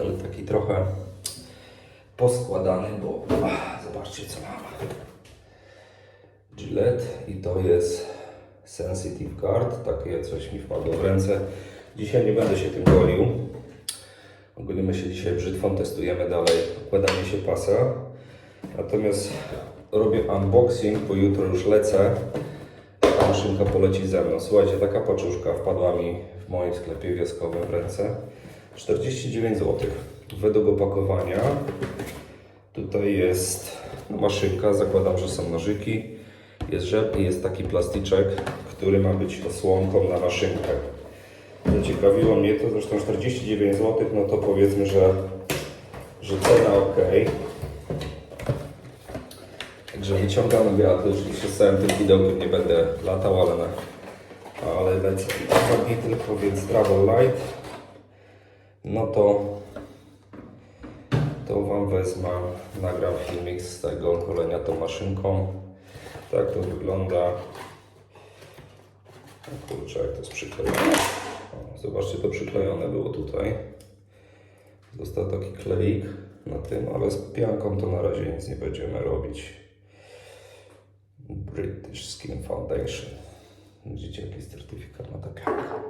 ale taki trochę poskładany, bo ach, zobaczcie co mam. Gillette i to jest Sensitive Guard, takie coś mi wpadło w ręce. Dzisiaj nie będę się tym golił. Ogolimy się dzisiaj brzytwą, testujemy dalej układanie się pasa. Natomiast robię unboxing, bo jutro już lecę. Ta maszynka poleci ze mną. Słuchajcie, taka paczuszka wpadła mi w moim sklepie wioskowym w ręce. 49 zł. Według opakowania tutaj jest no, maszynka, zakładam, że są nożyki. Jest rzep i jest taki plastyczek, który ma być osłonką na maszynkę. Zaciekawiło mnie to, zresztą 49 zł, no to powiedzmy, że, że cena ok. Także wyciągamy wiatr, oczywiście z całym tym widełkiem nie będę latał, ale, na, ale lecę tylko, więc Travel Light. No to, to Wam wezmę, nagram filmik z tego golenia tą maszynką. Tak to wygląda. Kurczę, jak to jest przyklejone. Zobaczcie, to przyklejone było tutaj. Został taki kleik na tym, ale z pianką to na razie nic nie będziemy robić. British Skin Foundation. Widzicie, jaki certyfikat ma ta pianka.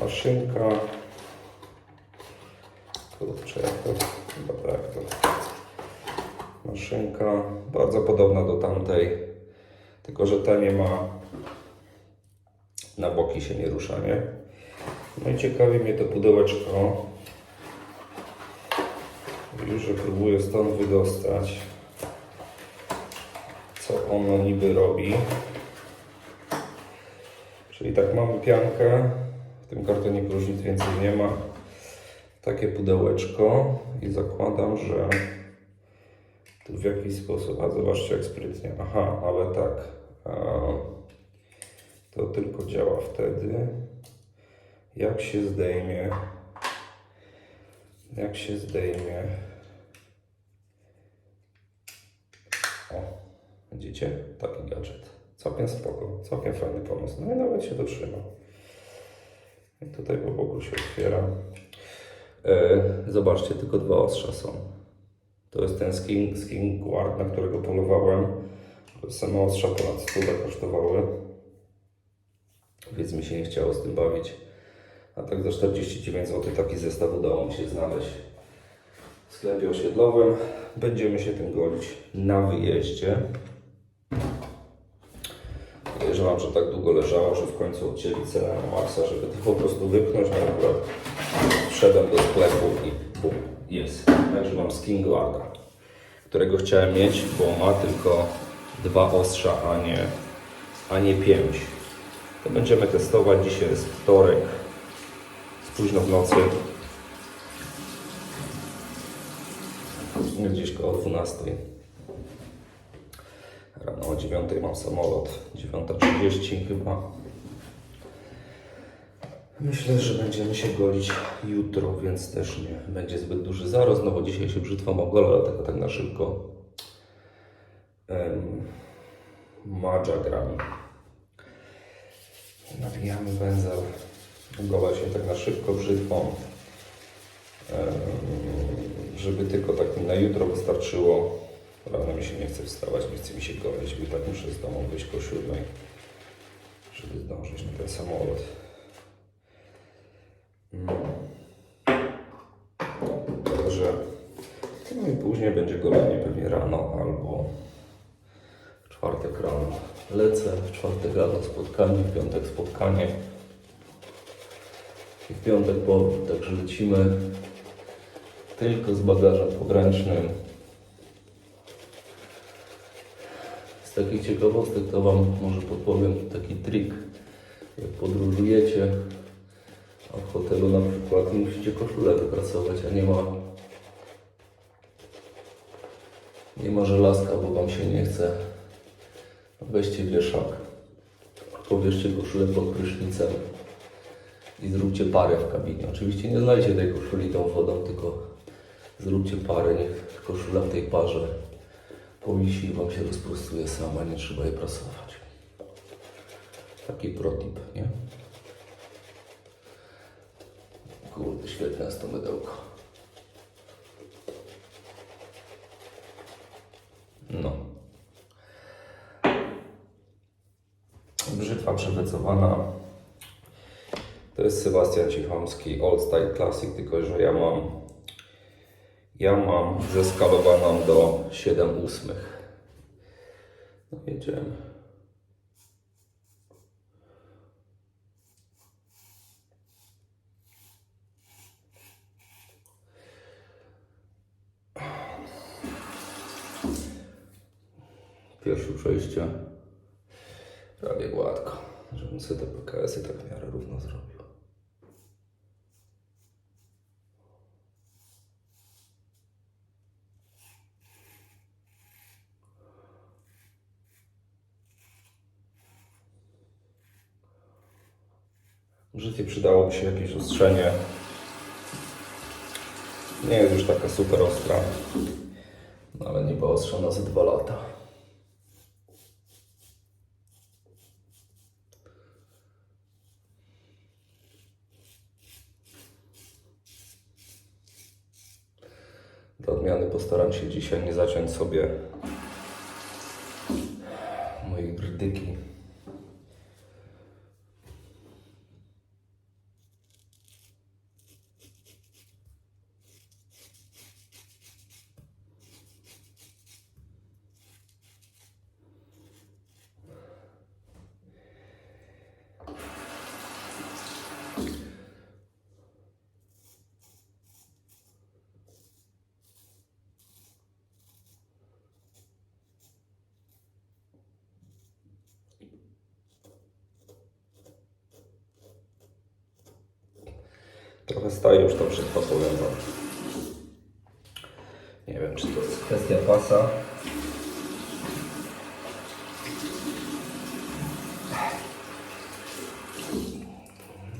Maszynka. Kurczę, jak to? Chyba to. Maszynka bardzo podobna do tamtej, tylko że ta nie ma na boki się nie rusza, nie? No i ciekawi mnie to pudełeczko. Już próbuję stąd wydostać. Co ono niby robi. Czyli tak mamy piankę. W tym kartonie różnic więcej nie ma. Takie pudełeczko i zakładam, że tu w jakiś sposób, a zobaczcie jak sprytnie. Aha, ale tak. A, to tylko działa wtedy, jak się zdejmie, jak się zdejmie. O, widzicie? Taki gadżet. Całkiem spoko, całkiem fajny pomysł. No i nawet się dotrzyma. I tutaj po boku się otwiera. E, zobaczcie, tylko dwa ostrza są. To jest ten skin, skin guard, na którego polowałem. Same ostrza ponad 100 kosztowały więc mi się nie chciało z tym bawić. A tak za 49 zł taki zestaw udało mi się znaleźć w sklepie osiedlowym. Będziemy się tym golić na wyjeździe. Podejrzewam, że tak długo leżało, że w końcu odcięli cenę na maksa, żeby to po prostu wypchnąć. No akurat wszedłem do sklepu i bum, jest. Także mam skin guarda, którego chciałem mieć, bo ma tylko dwa ostrza, a nie, a nie pięć. To będziemy testować. Dzisiaj jest wtorek. Późno w nocy. Gdzieś koło 12. Rano o 9 mam samolot. 9.30 chyba. Myślę, że będziemy się golić jutro, więc też nie będzie zbyt duży zarost, no bo dzisiaj się brzytwą ogolę, dlatego tak na szybko. Um, Madża gram. Nawijamy węzeł, gola się tak na szybko brzytwą, em, żeby tylko tak mi na jutro wystarczyło. Rano mi się nie chce wstawać, nie chce mi się golić, bo tak muszę z domu wyjść po siódmej, żeby zdążyć na ten samolot. Także no i później będzie golenie pewnie rano albo w czwartek rano lecę, w czwartek rano spotkanie, w piątek spotkanie. I w piątek powrót, także lecimy tylko z bagażem pogranicznym. Z takich ciekawostek to Wam może podpowiem taki trik. Jak podróżujecie, w hotelu na przykład musicie koszulę wyprasować, a nie ma nie ma żelazka, bo Wam się nie chce Weźcie wieszak, powierzcie koszulę pod prysznicem i zróbcie parę w kabinie. Oczywiście nie znajdzie tej koszuli tą wodą, tylko zróbcie parę, niech koszula w tej parze powisi i Wam się rozprostuje sama, nie trzeba jej prasować. Taki protip, nie? Kurde, świetne jest to mydełko. No. Brzytwa przewecowana. To jest Sebastian Cichomski Old Style Classic, tylko że ja mam ja mam zeskalowaną do 7 ósmych. No wiedziałem. Przejście prawie gładko, żebym sobie te PKS-y tak w miarę równo zrobił. W życiu przydałoby się jakieś ostrzenie. Nie jest już taka super ostra, no ale nie była ostrzona za dwa lata. Do odmiany postaram się dzisiaj nie zaciąć sobie mojej brdyki. Trochę staje już to powiem wam. Nie wiem, czy to jest kwestia pasa.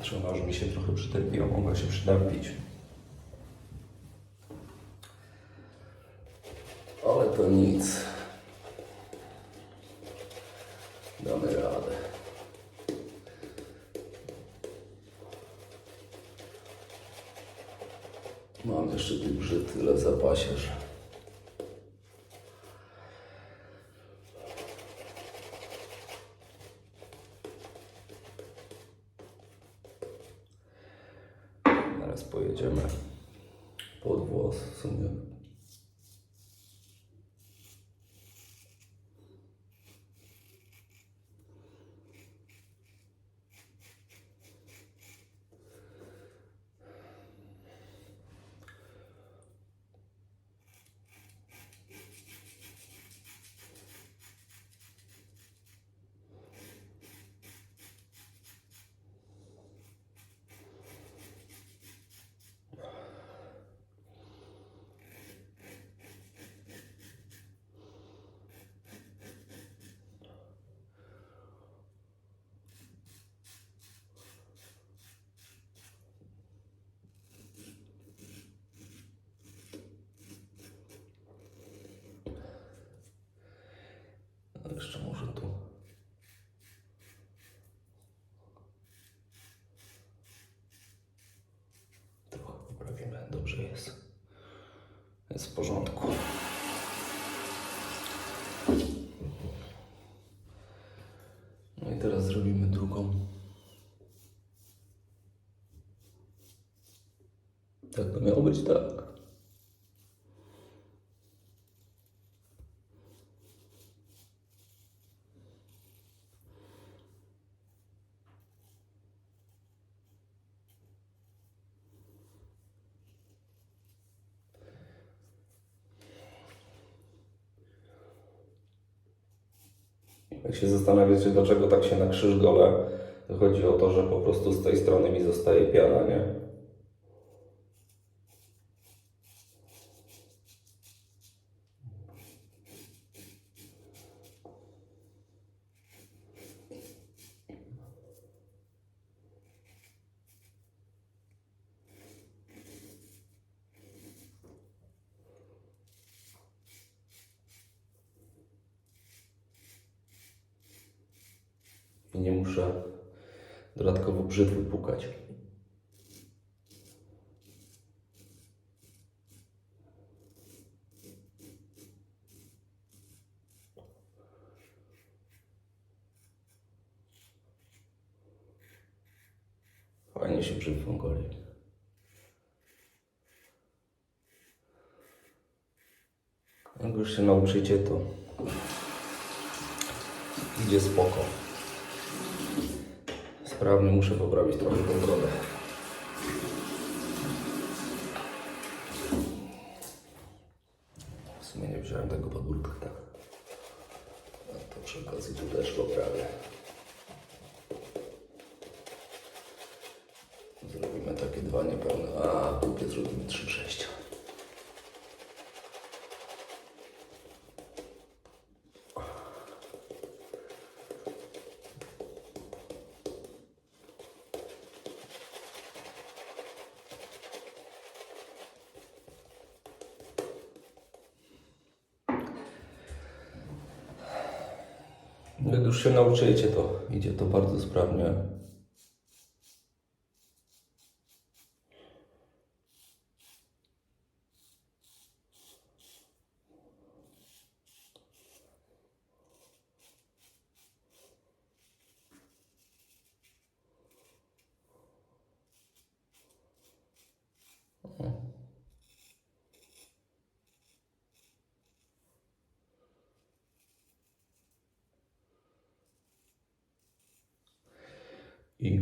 Trzeba już mi się trochę przytępiła, mogła się przydępić. Ale to nic. Jeszcze tych brzyd tyle w zapasie, że... Teraz pojedziemy pod włos w sumie. A jeszcze może tu. Trochę poprawimy. Dobrze jest. Jest w porządku. No i teraz zrobimy drugą. Tak to miało być, tak. Jak się zastanawiacie, dlaczego tak się na krzyż gole, chodzi o to, że po prostu z tej strony mi zostaje piana, nie? i nie muszę dodatkowo brzytwy pukać. Fajnie się brzytwą goli. Jak już się nauczycie, to idzie spoko. Sprawnie muszę poprawić trochę tą brodę. W sumie nie wziąłem tego podbródka, tak. A to przy okazji tu też poprawię. Jak już się nauczycie, to idzie to bardzo sprawnie. I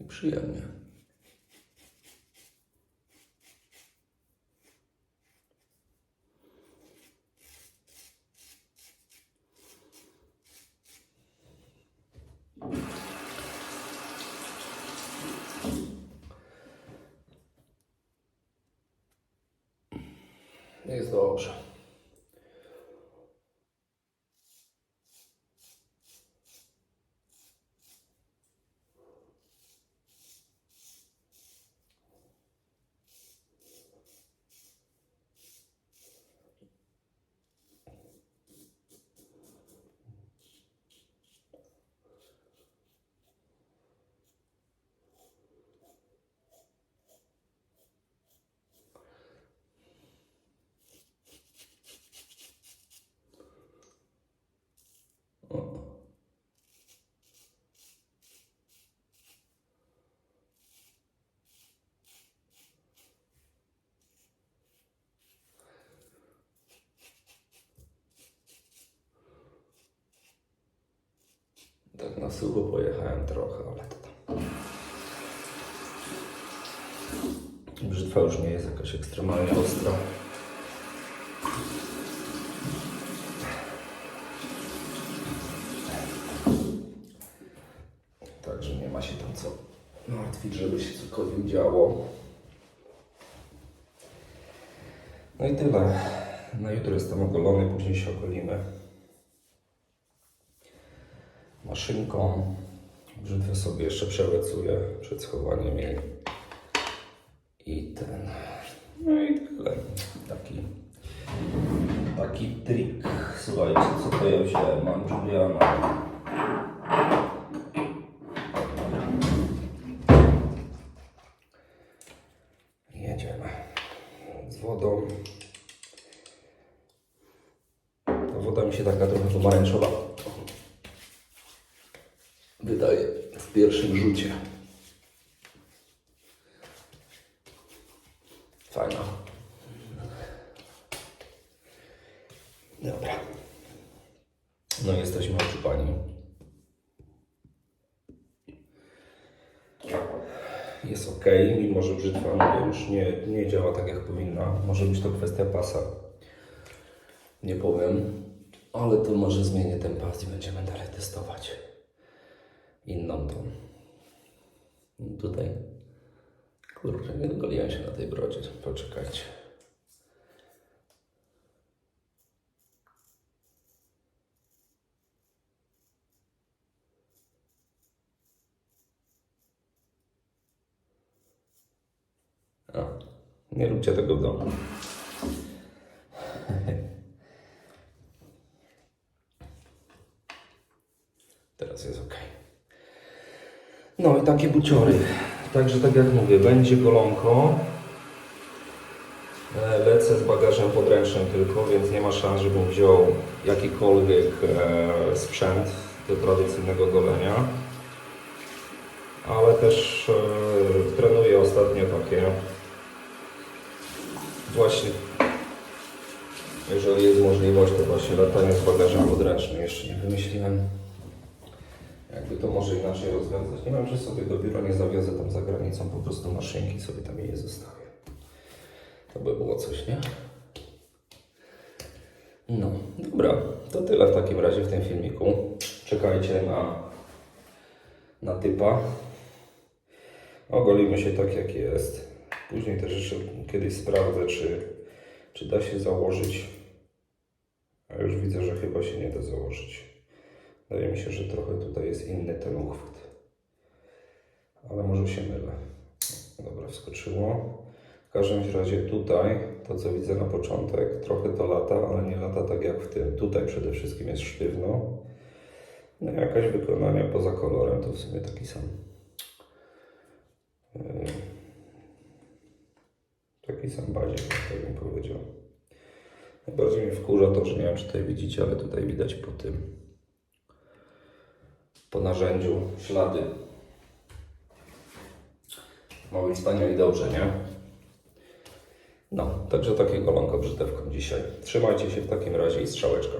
i przyjemnie. Jest dobrze. Tak na sucho pojechałem trochę, ale to tam. Brzytwa już nie jest jakaś ekstremalnie ostra. Także nie ma się tam co martwić, żeby się cokolwiek działo. No i tyle. Na jutro jestem ogolony, później się ogolimy maszynką. Brzytwę sobie jeszcze przewecuję przed schowaniem jej. I ten. No i tyle. Taki, taki trik. Słuchajcie, co to ja wziąłem? Mam pierwszym rzucie. Fajna. Dobra. No jesteśmy oczupani. Jest ok, mimo że brzytwa mówię, już nie, nie działa tak jak powinna. Może być to kwestia pasa. Nie powiem, ale to może zmienię ten pas i będziemy dalej testować inną tą. Tutaj. Kurczę, nie się na tej brodzie. Poczekajcie. Nie róbcie tego w domu. Teraz jest ok. No i takie buciory. Także tak jak mówię, będzie golonko. E, Lecę z bagażem podręcznym tylko, więc nie ma szans, żebym wziął jakikolwiek e, sprzęt do tradycyjnego golenia. Ale też e, trenuję ostatnio takie właśnie, jeżeli jest możliwość, to właśnie latanie z bagażem podręcznym. Jeszcze nie wymyśliłem, to może inaczej rozwiązać. Nie wiem, czy sobie do biura nie zawiozę tam za granicą, po prostu maszynki sobie tam je zostawię. To by było coś, nie? No, dobra, to tyle w takim razie w tym filmiku. Czekajcie na, na typa. Ogolimy się tak jak jest. Później też jeszcze kiedyś sprawdzę, czy, czy da się założyć. A już widzę, że chyba się nie da założyć. Wydaje mi się, że trochę tutaj jest inny ten uchwyt. Ale może się mylę. Dobra, wskoczyło. W każdym razie tutaj, to co widzę na początek, trochę to lata, ale nie lata tak jak w tym. Tutaj przede wszystkim jest sztywno. No i jakaś wykonania poza kolorem to w sumie taki sam. Yy, Taki sam badziek, tak bym powiedział. Najbardziej mnie wkurza to, że nie wiem czy tutaj widzicie, ale tutaj widać po tym, po narzędziu ślady. Ma być wspaniale i dobrze, nie? No, także takie golonko brzytewką dzisiaj. Trzymajcie się w takim razie i strzałeczka.